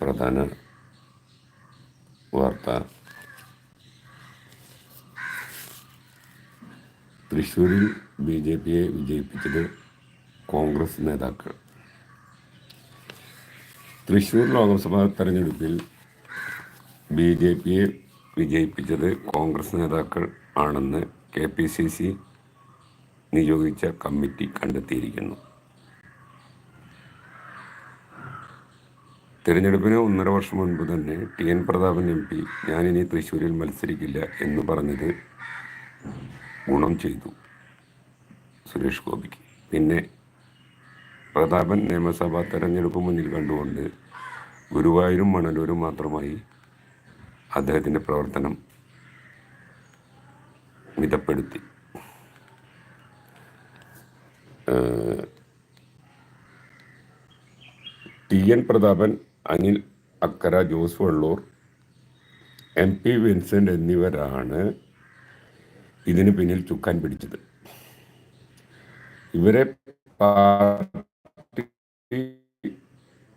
പ്രധാന വാർത്ത. തൃശ്ശൂരിൽ ബി ജെ പിയെ വിജയിപ്പിച്ചത് കോൺഗ്രസ് നേതാക്കൾ. തൃശ്ശൂർ ലോക്സഭാ തെരഞ്ഞെടുപ്പിൽ ബി ജെ പിയെ വിജയിപ്പിച്ചത് കോൺഗ്രസ് നേതാക്കൾ ആണെന്ന് കെ പി സി സി നിയോഗിച്ച കമ്മിറ്റി കണ്ടെത്തിയിരിക്കുന്നു. തിരഞ്ഞെടുപ്പിന് ഒന്നര വർഷം മുൻപ് തന്നെ T N Prathapan M P ഞാനിനി തൃശ്ശൂരിൽ മത്സരിക്കില്ല എന്ന് പറഞ്ഞത് ഗുണം ചെയ്തു സുരേഷ് ഗോപിക്ക്. പിന്നെ പ്രതാപൻ നിയമസഭാ തെരഞ്ഞെടുപ്പ് മുന്നിൽ കണ്ടുകൊണ്ട് ഗുരുവായൂരും മണലൂരും മാത്രമായി അദ്ദേഹത്തിന്റെ പ്രവർത്തനം മിതപ്പെടുത്തി. T N Prathapan Anil Akkara Jose Vallur M P Vincent എന്നിവരാണ് ഇതിന് പിന്നിൽ ചുക്കാൻ പിടിച്ചത്. ഇവരെ പാർട്ടി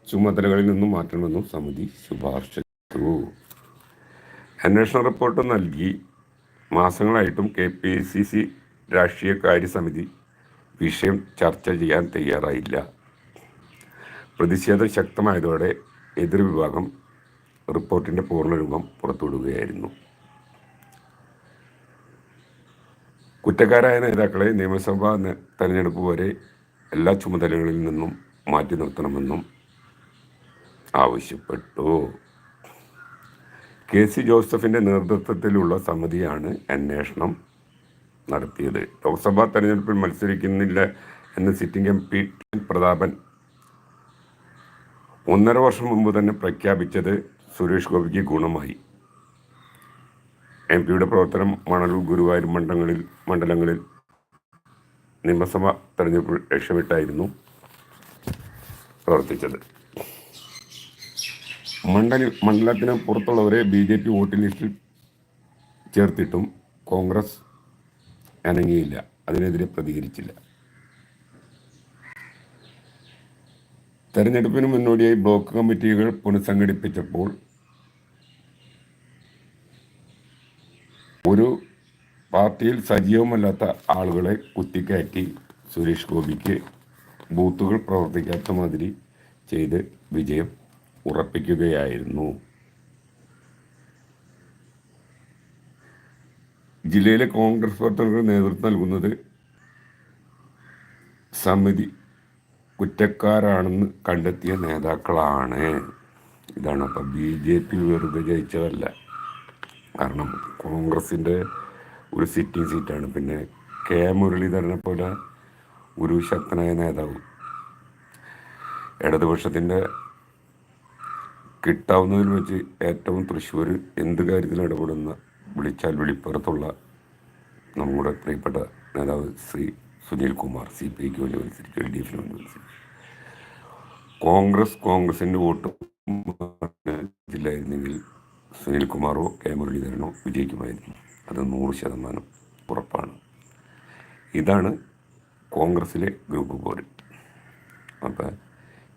ചുമതലകളിൽ നിന്നും മാറ്റണമെന്നും സമിതി ശുപാർശ ചെയ്തു. അന്വേഷണ റിപ്പോർട്ട് നൽകി. മാസങ്ങളായിട്ടും കെ പി സി സി രാഷ്ട്രീയകാര്യ സമിതി വിഷയം ചർച്ച ചെയ്യാൻ തയ്യാറായില്ല. പ്രതിഷേധം ശക്തമായതോടെ എതിർവിഭാഗം റിപ്പോർട്ടിന്റെ പൂർണരൂപം പുറത്തുവിടുകയായിരുന്നു. കുറ്റക്കാരായ നേതാക്കളെ നിയമസഭാ തെരഞ്ഞെടുപ്പ് വരെ എല്ലാ ചുമതലകളിൽ നിന്നും മാറ്റി നിർത്തണമെന്നും ആവശ്യപ്പെട്ടു. കെ സി ജോസഫിന്റെ നേതൃത്വത്തിലുള്ള സമിതിയാണ് അന്വേഷണം നടത്തിയത്. ലോക്സഭാ തെരഞ്ഞെടുപ്പിൽ മത്സരിക്കുന്നില്ല എന്ന് sitting M P T Prathapan ഒന്നര വർഷം മുമ്പ് തന്നെ പ്രഖ്യാപിച്ചത് സുരേഷ് ഗോപിക്ക് ഗുണമായി. എം പിയുടെ പ്രവർത്തനം മണലൂർ ഗുരുവായൂർ മണ്ഡലങ്ങളിൽ മണ്ഡലങ്ങളിൽ നിയമസഭ തെരഞ്ഞെടുപ്പ് ലക്ഷ്യമിട്ടായിരുന്നു പ്രവർത്തിച്ചത്. മണ്ഡല മണ്ഡലത്തിന് പുറത്തുള്ളവരെ ബി ജെ പി വോട്ടിംഗ് ലിസ്റ്റിൽ ചേർത്തിട്ടും കോൺഗ്രസ് അനങ്ങിയില്ല. അതിനെതിരെ പ്രതികരിച്ചില്ല. തെരഞ്ഞെടുപ്പിന് മുന്നോടിയായി ബ്ലോക്ക് കമ്മിറ്റികൾ പുനഃസംഘടിപ്പിച്ചപ്പോൾ ഒരു പാർട്ടിയിൽ സജീവമല്ലാത്ത ആളുകളെ കുത്തിക്കയറ്റി സുരേഷ് ഗോപിക്ക് ബൂത്തുകൾ പ്രവർത്തിക്കാത്ത മാതിരി ചെയ്ത് വിജയം ഉറപ്പിക്കുകയായിരുന്നു. ജില്ലയിലെ കോൺഗ്രസ് പ്രവർത്തകർക്ക് നേതൃത്വം നൽകുന്നത് സമിതി കുറ്റക്കാരാണെന്ന് കണ്ടെത്തിയ നേതാക്കളാണ്. ഇതാണ് അപ്പം ബി ജെ പി വെറുതെ ജയിച്ചതല്ല. കാരണം കോൺഗ്രസിന്റെ ഒരു സിറ്റിംഗ് സീറ്റാണ്. പിന്നെ കെ മുരളീധരനെ പോലെ ഒരു ശക്തനായ നേതാവ് ഇടതുപക്ഷത്തിന്റെ കിട്ടാവുന്നതിൽ വെച്ച് ഏറ്റവും തൃശ്ശൂർ എന്ത് കാര്യത്തിലും ഇടപെടുന്ന വിളിച്ചാൽ വിളിപ്പുറത്തുള്ള നമ്മുടെ പ്രിയപ്പെട്ട നേതാവ് ശ്രീ സുനിൽ കുമാർ സി പി ഐക്ക് വേണ്ടി മത്സരിച്ചു എൽ ഡി എഫിന് വേണ്ടി മത്സരിച്ചു. കോൺഗ്രസ് കോൺഗ്രസിന്റെ വോട്ടും സുനിൽ കുമാറോ കെ മുരളീധരനോ വിജയിക്കുമായിരുന്നു. അത് നൂറ് ശതമാനം ഉറപ്പാണ്. ഇതാണ് കോൺഗ്രസിലെ ഗ്രൂപ്പ് പോര്. അപ്പം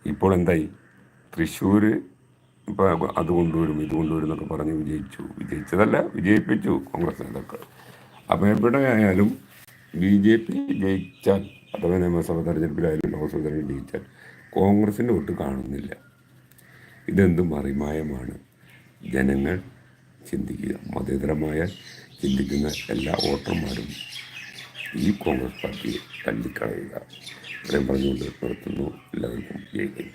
ഇപ്പോൾ എന്തായി? തൃശ്ശൂർ ഇപ്പോൾ അത് കൊണ്ടുവരും ഇത് കൊണ്ടുവരും എന്നൊക്കെ പറഞ്ഞ് വിജയിച്ചു. വിജയിച്ചതല്ല വിജയിപ്പിച്ചു കോൺഗ്രസ് നേതാക്കൾ. അപ്പോൾ എവിടെ ആയാലും ബി ജെ പി ജയിച്ചാൽ അഥവാ നിയമസഭാ തെരഞ്ഞെടുപ്പിലായാലും ലോക്സഭാ തെരഞ്ഞെടുപ്പ് ജയിച്ചാൽ കോൺഗ്രസിന്റെ വോട്ട് കാണുന്നില്ല. ഇതെന്ത് മറിമായമാണ്? ജനങ്ങൾ ചിന്തിക്കുക മതേതരമായ ചിന്തിക്കുന്ന എല്ലാ വോട്ടർമാരും ഈ കോൺഗ്രസ് പാർട്ടിയെ തള്ളിക്കളയുക. ഇത്രയും പറഞ്ഞുകൊണ്ട് നിർത്തുന്നു. എല്ലാവർക്കും ജയിക്കും